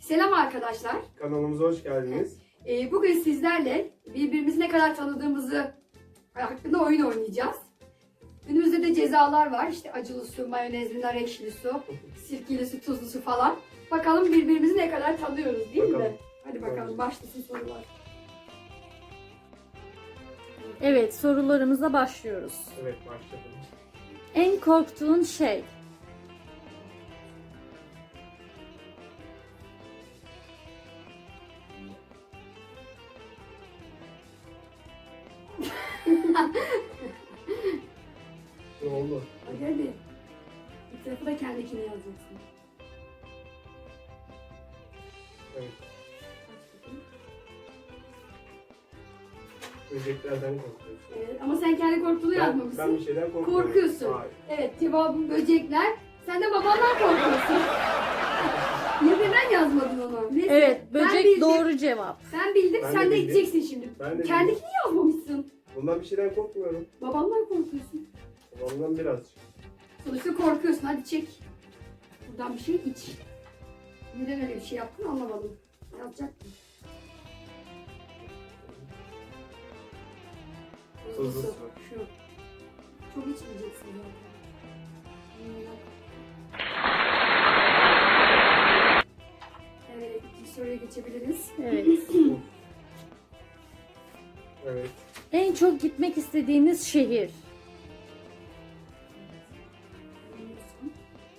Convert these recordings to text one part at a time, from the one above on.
Selam arkadaşlar. Kanalımıza hoş geldiniz. Ee, bugün sizlerle birbirimizi ne kadar tanıdığımızı hakkında oyun oynayacağız. Önümüzde de cezalar var. İşte acılı su, mayonezli, nar ekşili su, sirkeli su, tuzlu su falan. Bakalım birbirimizi ne kadar tanıyoruz değil mi? Bakalım. Hadi bakalım başlasın sorular. Evet sorularımıza başlıyoruz. Evet başlayalım. En korktuğun şey? Ne oldu? Hadi hadi. Bir tarafı da kendikini yazacaksın. Evet. Böceklerden korkuyorsun. Evet, ama sen kendi korktuğunu Ben, yazmamışsın. ben bir şeyden korkuyorum. Korkuyorsun. Hayır. Evet cevabın böcekler. Sen de babandan korkuyorsun. Neden yazmadın onu? Neyse, Evet ben böcek bildim. doğru cevap. Ben bildim Ben sen de de bildim. gideceksin şimdi. Ben de Kendikini yazmamışsın. Bundan bir şeyden korkmuyorum. Babamdan korkuyorsun. Babamdan birazcık. Sonuçta korkuyorsun hadi çek. Buradan bir şey iç. Neden öyle bir şey yaptın anlamadım. Yazacaktım. Tuzlu su. Şu. Çok içmeyeceksin zaten. Evet, çok gitmek istediğiniz şehir?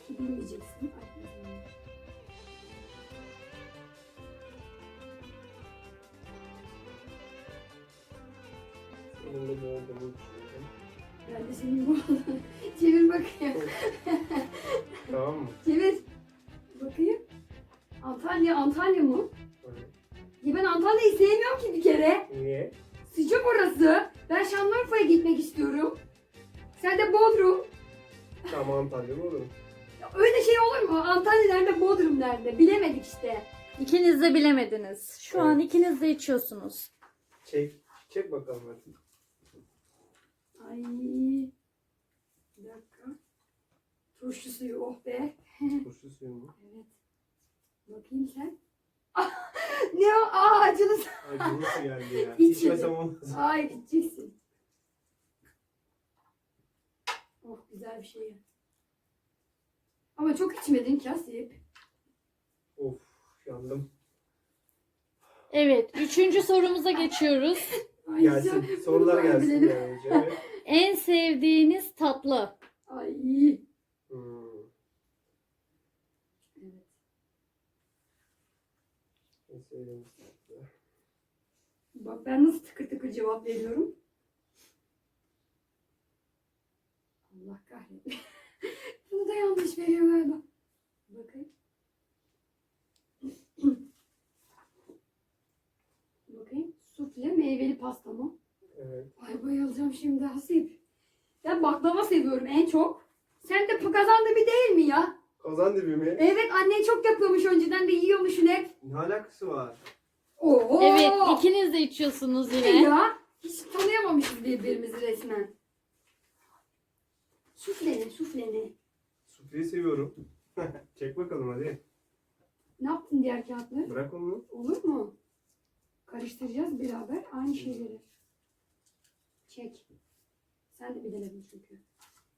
Bilmeyeceksin. Düşünüyorum. Ben de senin bu Çevir bakayım. Tamam mı? Çevir. Bakayım. Antalya, Antalya mı? Evet. Ya ben Antalya'yı sevmiyorum ki bir kere. Niye? Sıcak orası. Ben Şanlıurfa'ya gitmek istiyorum. Sen de Bodrum. Tamam Antalya'da olurum. Ya öyle şey olur mu? Antalya nerede, Bodrum nerede? Bilemedik işte. İkiniz de bilemediniz. Şu an Evet. ikiniz de içiyorsunuz. Çek. Çek bakalım hadi. Ay. Bir dakika. Turşu suyu oh be. Turşu suyu mu? Evet. Bakayım sen. ne o? Aa. Acılı su geldi ya. İçmesem olmaz. Hayır içeceksin. Oh güzel bir şey. Ama çok içmedin ki Asip. Of yandım. Evet üçüncü sorumuza geçiyoruz. Ay, Gelsin. Sorular gelsin. Evet. En sevdiğiniz tatlı? Ay. Hmm. Evet. Tatlı. Bak ben nasıl tıkır tıkır cevap veriyorum. Allah kahretsin. Bunu da yanlış veriyor galiba. Bakayım. Bakayım. Sufle meyveli pasta mı? Evet. Ay bayılacağım şimdi Hasip. Ben baklava seviyorum en çok. Sen de kazandı bir değil mi ya? Kazan dibi mi? Evet annen çok yapıyormuş önceden de yiyormuşsun hep. Ne alakası var? Oo. Evet ikiniz de içiyorsunuz Ne yine. ya? Hiç tanıyamamışız birbirimizi resmen. Sufle ne? Sufle ne? Sufleyi seviyorum. Çek bakalım hadi. Ne yaptın diğer kağıtları? Bırak onu. Olur mu? Karıştıracağız beraber aynı şeyleri. Çek. Sen de bilemedin çünkü.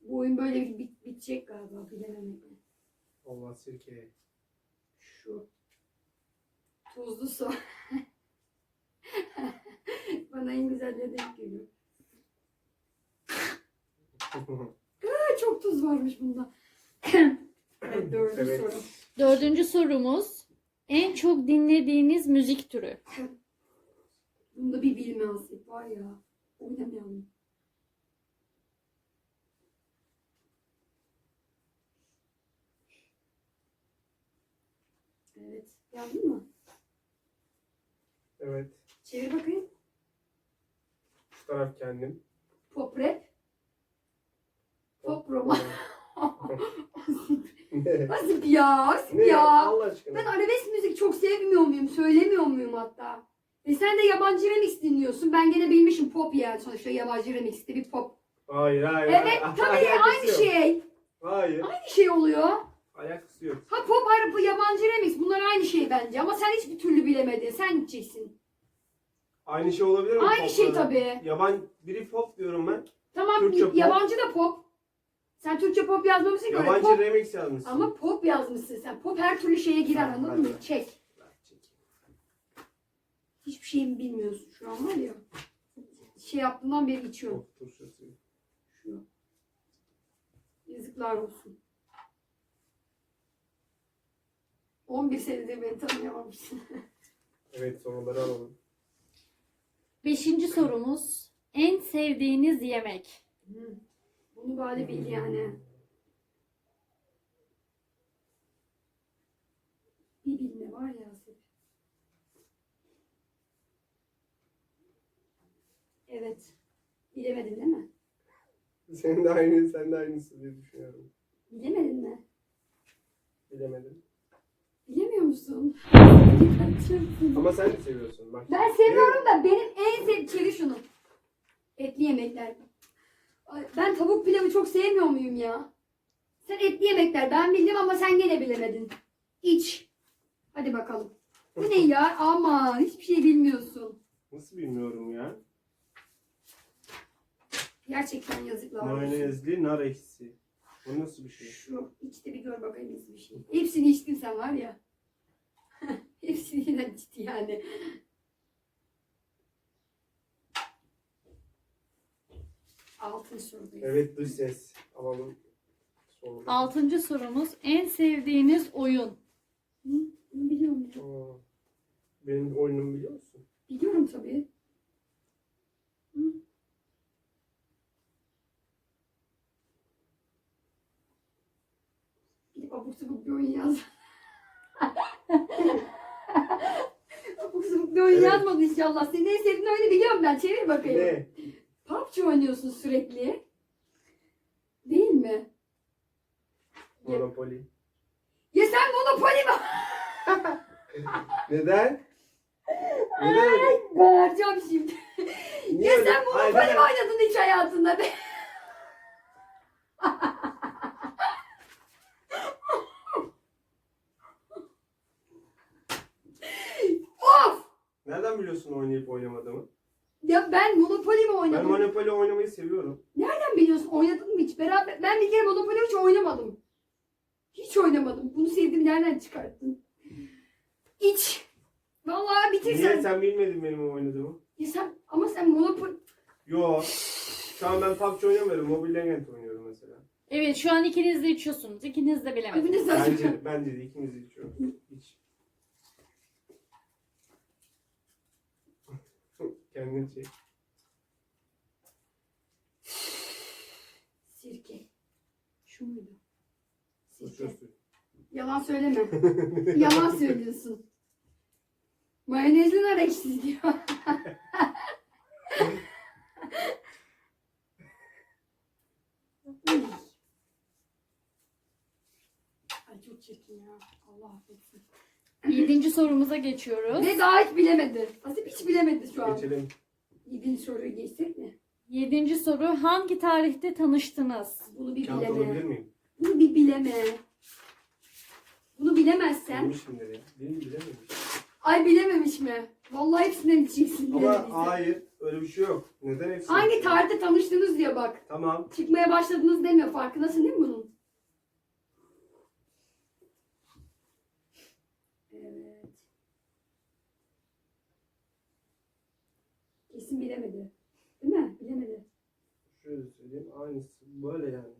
Bu oyun böyle bir bit bitecek galiba bilememekle. Allah sirke. Şu. Tuzlu su. Bana en güzelleri denk geliyor. Aa, çok tuz varmış bunda. evet, dördüncü Evet. soru. Dördüncü sorumuz. En çok dinlediğiniz müzik türü? Bunda bir bilmezlik var ya. Oynamayalım. Evet. Yazdın mı? evet. Çevir bakayım. Şu taraf kendim. Pop rap. Pop roman. ne? Asip ya. Asip Ne? ya. Allah aşkına. Ben arabesk müzik çok sevmiyor muyum? Söylemiyor muyum hatta? E sen de yabancı remix dinliyorsun. Ben gene bilmişim pop yani sonuçta yabancı remixte bir pop. Hayır hayır. Evet tabii Alakası aynı yok. şey. Hayır. Aynı şey oluyor. Alakası yok. Ha pop harapı yabancı remix bunlar aynı şey bence. ama sen hiçbir türlü bilemedin. Sen gideceksin. Aynı şey olabilir mi? Aynı şey poplarda? tabii. Yaban biri pop diyorum ben. Tamam Türkçe pop. yabancı da pop. Sen Türkçe pop yazmamışsın ki Yabancı pop. remix yazmışsın. Ama pop yazmışsın sen. Pop her türlü şeye girer Tamam, anladın mı? hadi. Çek. Hiçbir şeyimi bilmiyorsun şu an var ya. Şey yaptığından beri içiyorum. Pop. Yazıklar olsun. 11 senedir beni tanıyamamışsın. Evet soruları alalım. Beşinci sorumuz. En sevdiğiniz yemek. Hı. Bunu bari bil yani. Bir bilme var ya. Evet. Bilemedin değil mi? Senin de aynı, sen de aynısı diye düşünüyorum. Bilemedin mi? Bilemedim. Bilemiyor musun? Ama sen de seviyorsun. Bak. Ben seviyorum da benim en sevdiğim şunu. Etli yemekler. Ay, Ben tavuk pilavı çok sevmiyor muyum ya? Sen etli yemekler. Ben bildim ama sen gene bilemedin. İç. Hadi bakalım. Bu ne ya? Aman hiçbir şey bilmiyorsun. Nasıl bilmiyorum ya. Gerçekten yazıklar olsun. Mayonezli nar ekşisi. Bu nasıl bir şey? Şu içte bir gör bakayım nasıl bir şey. Hepsini içtin sen var ya. Hepsini yine içti yani. Altın sorudayız. Evet dış ses. Alalım. Sonra. Altıncı sorumuz. En sevdiğiniz oyun. Hı? Biliyorum ya. Aa, benim oyunumu biliyor musun? Biliyorum tabii. Hı? Gidip abuk sabuk bir oyun yaz. abuk sabuk bir oyun Evet. yazmadın inşallah. Senin en sevdiğin oyunu biliyorum ben. Çevir bakayım. Ne? PUBG oynuyorsun sürekli. Değil mi? Monopoly. ya sen Monopoly mi? Neden? Neden öyle? Bağıracağım şimdi. Niye ya öyle? sen Monopoly Hayır, mi oynadın hiç hayatında be? of! Nereden biliyorsun oynayıp oynamadığımı? Ya ben Monopoly mi Ben oynadım? Monopoly oynamayı seviyorum. Nereden biliyorsun? Oynadın mı hiç? Beraber, ben bir kere Monopoly hiç oynamadım. Hiç oynamadım. Bunu sevdiğimi nereden çıkarttın? İç. Vallahi Niye sen. sen bilmedin benim oynadığımı? Ya sen, ama sen Monopoly... Yo. Şu an ben PUBG oynamıyorum. Mobile Legends oynuyorum mesela. Evet şu an ikiniz de içiyorsunuz. İkiniz de bilemediniz. Hepiniz de- Bence, bence de ikimiz de içiyoruz. İç. Kendin çek. Sirke. Şu muydu? Sirke. Yalan söyleme. Yalan söylüyorsun. Mayonezli nar ekşisi diyor. Ay çok çirkin ya. Allah affetsin. Yedinci sorumuza geçiyoruz. Ve daha hiç bilemedi. Asip hiç bilemedi şu an. Geçelim. Yedinci soruyu geçsek mi? Yedinci soru. Hangi tarihte tanıştınız? Bunu bir Kağıt alabilir bileme. miyim? Bunu bir bileme. Bunu bilemezsen. Bilmişimdir ya. Benim bilemedim. Ay bilememiş mi? Vallahi hepsinden içeceksin. Ama bilemediysen. hayır. Öyle bir şey yok. Neden hepsi? Hangi tarihte tanıştınız diyor bak. Tamam. Çıkmaya başladınız demiyor. Farkındasın değil mi bunun? Evet. Kesin bilemedi. Değil mi? Bilemedi. Şöyle söyleyeyim. Aynısı. Böyle yani.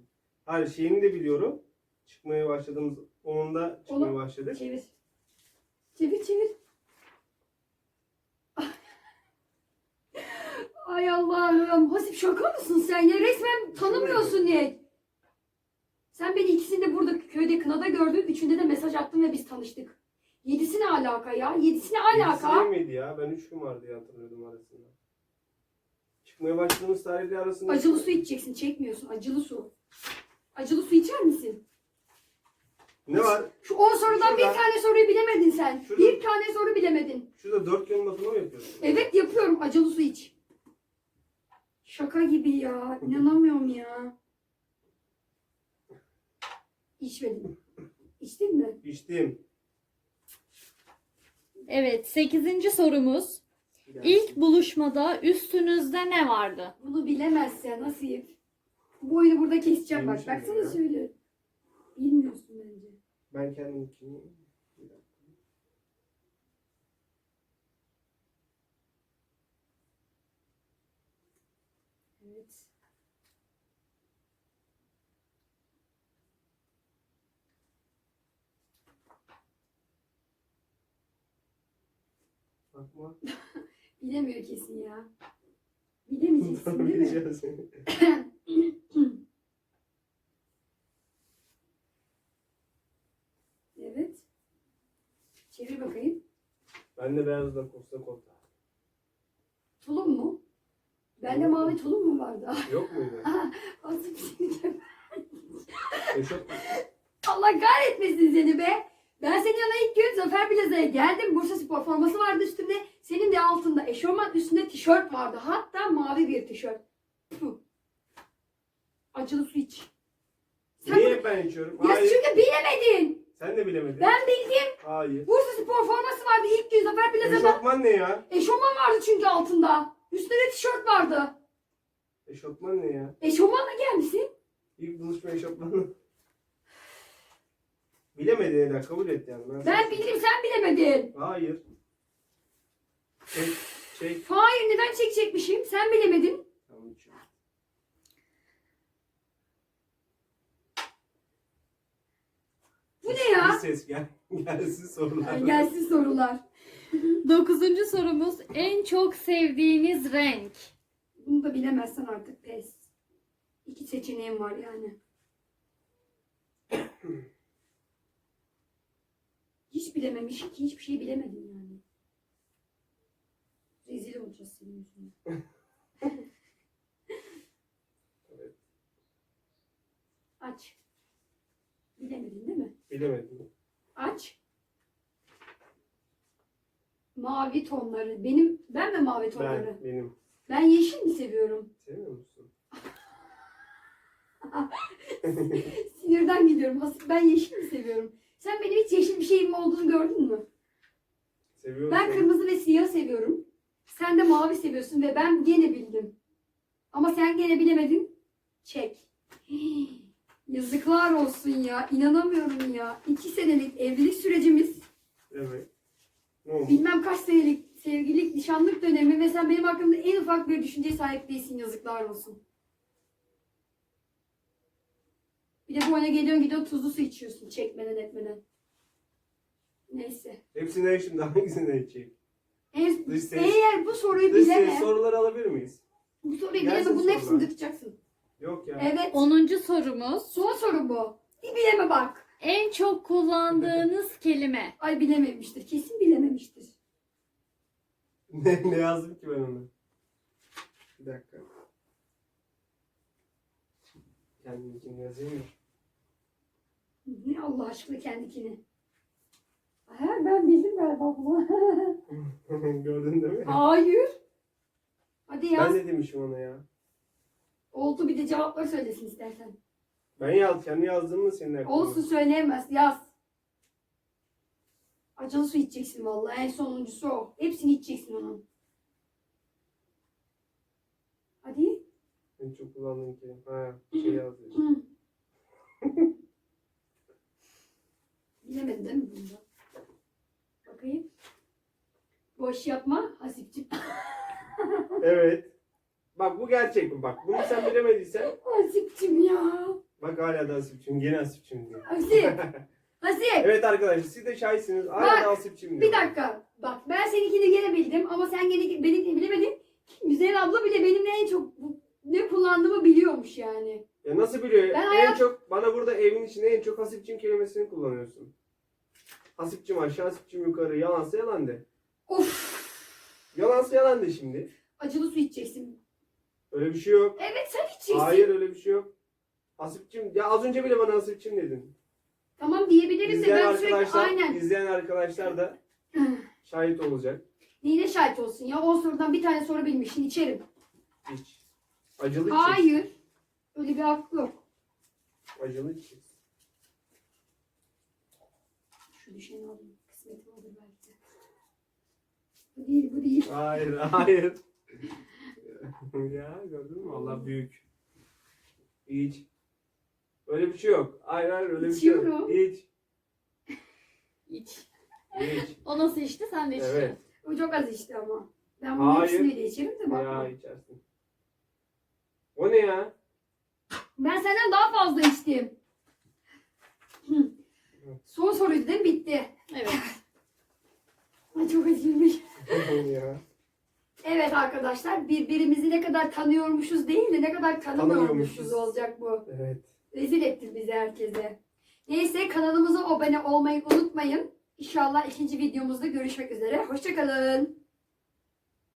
Hayır şeyini de biliyorum. Çıkmaya başladığımız onun da çıkmaya Onu- başladık. Çevir. Çevir çevir. Ay Allah'ım. Hasip şaka mısın sen ya? Resmen tanımıyorsun ya. Sen beni ikisini de burada köyde kınada gördün. Üçünde de mesaj attın ve biz tanıştık. Yedisi ne alaka ya? Yedisi ne alaka? Yedisi miydi ya? Ben üç gün var diye hatırlıyordum arasında. Çıkmaya başladığımız tarihler arasında. Acılı su içeceksin. Çekmiyorsun. Acılı su. Acılı su içer misin? Ne var? Şu 10 sorudan bir Şurada. tane soruyu bilemedin sen. Şurada. Bir tane soru bilemedin. Şurada dört gün lafını mı yapıyorsun? Evet yapıyorum. Acılı su iç. Şaka gibi ya. İnanamıyorum ya. İçmedin. İçtin mi? İçtim. Evet, 8. sorumuz. İlk buluşmada üstünüzde ne vardı? Bunu bilemezse nasıl yap? Bu oyunu burada keseceğim bak. Baksana ya? söyle. Bilmiyorsun bence. Ben kendimkini... Bir dakika. Evet. Bakma. Bilemiyor kesin ya. Bilemeyeceksin değil mi? Bileceğiz. Evet. Çevir bakayım. Ben de beyaz da Costa Costa. Tulum mu? Bende mavi tulum mu vardı? Yok muydu? Bir şey? Eşot Allah kahretmesin seni be. Ben senin yanına ilk gün Zafer Plaza'ya geldim. Bursa Spor forması vardı üstümde. Senin de altında eşofman üstünde tişört vardı. Hatta mavi bir tişört. Puh. Acılı su iç. Sen Niye hep ben içiyorum? Ya Hayır. çünkü bilemedin. Sen de bilemedin. Ben bildim. Hayır. Bursa Spor forması vardı ilk gün Zafer Plaza'da. Eşofman ne ya? Eşofman vardı çünkü altında. Üstünde de tişört vardı. Eşofman ne ya? Eşofmanla gelmişsin. İlk buluşma eşofmanı. Bilemedin Eda kabul et yani. Ben, Ben bildim sen bilemedin. Hayır. Çek, çek. Hayır neden çekecekmişim? Sen bilemedin. Tamam. Bu ne ya? Bir ses gel. Gelsin sorular. Gelsin sorular. 9. sorumuz. En çok sevdiğiniz renk? Bunu da bilemezsen artık pes. İki seçeneğim var yani. Hiç bilememiş ki hiçbir şey bilemedin yani. Rezil olacağız senin yüzünden. Evet. Aç. Bilemedin değil mi? Bilemedim. Aç. Mavi tonları. Benim ben mi mavi tonları? Ben, benim. Ben yeşil mi seviyorum? Sevmiyor musun? Sinirden gidiyorum. Ben yeşil mi seviyorum? Sen benim hiç yeşil bir şeyim olduğunu gördün mü? Seviyor Ben kırmızı ve siyah seviyorum. Sen de mavi seviyorsun ve ben gene bildim. Ama sen gene bilemedin. Çek. Hii, Yazıklar olsun ya. İnanamıyorum ya. İki senelik evlilik sürecimiz. Evet. Ne oldu? Bilmem kaç senelik sevgililik, nişanlık dönemi ve sen benim hakkımda en ufak bir düşünceye sahip değilsin. Yazıklar olsun. Bir de bu oyuna geliyorsun gidiyorsun tuzlu su içiyorsun çekmeden etmeden. Neyse. Hepsinden şimdi hangisini içeyim? En, Dış ses. eğer bu soruyu Dış bileme, ses soruları alabilir miyiz? bu soruyu Gelsin bileme bunun hepsini sorular. dökeceksin. Yok ya. Evet. 10. sorumuz. Son soru bu. Bir bileme bak. En çok kullandığınız kelime? Ay bilememiştir. Kesin bilememiştir. ne, ne yazdım ki ben ona? Bir dakika. Kendimkini yazayım mı? Ne Allah aşkına kendikini. Ha, ben bildim galiba bunu. Gördün değil mi? Hayır. Hadi yaz. Ben de demişim ona ya. Oldu bir de cevapları söylesin istersen. Ben yaz, kendi yazdığımı senin aklına. Olsun söyleyemez. Yaz. Acılı su içeceksin vallahi. En sonuncusu o. Hepsini içeceksin onun. Hadi. En çok kullandığım kelime. Ha, şey yazdım. Bilemedin değil mi? Bakayım. Boş yapma Hasipciğim. Evet. Bak bu gerçek mi? Bak bunu sen bilemediysen. Hasipciğim ya. Bak hala da Asipçim. Gene Asipçim diyor. Hasip. Hasip. evet arkadaşlar siz de şahitsiniz. Hala Bak, da Asipçim diyor. Bir dakika. Bak ben seninkini gene bildim ama sen gene benimkini bilemedin. Güzel abla bile benim en çok bu- ne kullandığımı biliyormuş yani. Ya nasıl biliyor? Ben en hayat- çok bana burada evin içinde en çok Hasipçim kelimesini kullanıyorsun. Hasipçim aşağı, Hasipçim yukarı. Yalansa yalan de. Of. Yalansa yalan de şimdi. Acılı su içeceksin. Öyle bir şey yok. Evet sen içeceksin. Hayır öyle bir şey yok. Hasipçim. Ya az önce bile bana Hasipçim dedin. Tamam diyebilirim de İzleyen ben sürekli arkadaşlar, aynen. izleyen arkadaşlar da şahit olacak. Neyine şahit olsun ya? 10 sorudan bir tane soru bilmişsin içerim. Hiç. Acılı içeceksin. Hayır. Öyle bir hakkı yok. Acılı içeceksin. Şu düşeni alayım. Bu değil bu değil. Hayır, hayır. ya gördün mü? Allah büyük. İç. Öyle bir şey yok. Hayır hayır öyle bir şey yok. İçiyorum. İç. İç. İç. O nasıl içti sen de içtin. Evet. Bu çok az işte ama. Ben bunun Hayır. hepsini de içerim de Ya bakma. içersin. O ne ya? Ben senden daha fazla içtim. Hı. Son soruydu değil mi? Bitti. Evet. Ay çok acıymış. ya. Evet arkadaşlar birbirimizi ne kadar tanıyormuşuz değil de ne kadar tanımıyormuşuz Tanımıyormuşuz. olacak bu. Evet. Rezil ettin bizi herkese. Neyse kanalımıza abone olmayı unutmayın. İnşallah ikinci videomuzda görüşmek üzere. Hoşçakalın.